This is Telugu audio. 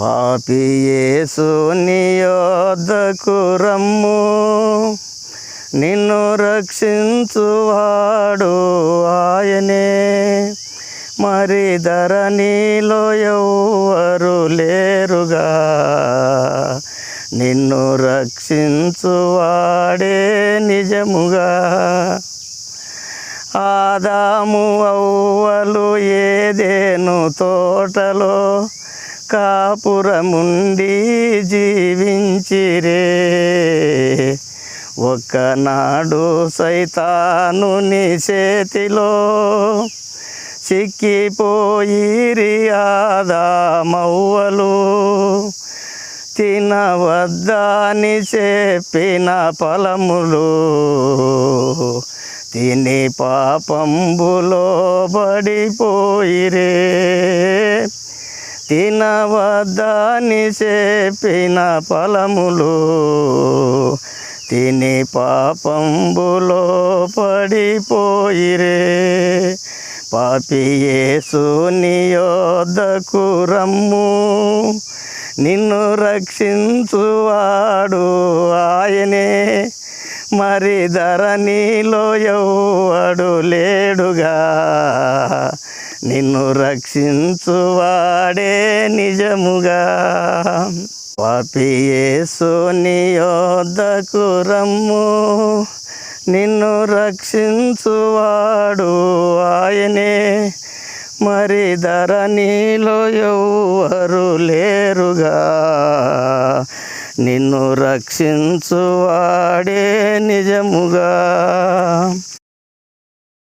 పాపియేసు నియోద్దకు రమ్ము. నిన్ను రక్షించువాడు ఆయనే. మరి ధర నీలో ఎవ్వరు లేరుగా. నిన్ను రక్షించువాడే నిజముగా. ఆదాము అవ్వలు ఏదేను తోటలో కాపురముండి జీవించిరే. ఒక్కనాడు సైతానుని చేతిలో చిక్కిపోయిరి ఆదామవ్వలు తినవద్దని చెప్పిన ఫలములు తిని పాపంబులో పడిపోయిరే. తినవద్దని చెప్పిన ఫలములు తిని పాపంబులో పడిపోయిరే. పాపియేసు నియోద్దకు రమ్ము. నిన్ను రక్షించువాడు ఆయనే. మరి ధరణిలో ఎవ్వడు లేడుగా. నిన్ను రక్షించువాడే నిజముగా. పాపియేసు నియోధకు రమ్ము. నిన్ను రక్షించువాడు ఆయనే. మరి ధర నీలో ఎవ్వరు లేరుగా. నిన్ను రక్షించువాడే నిజముగా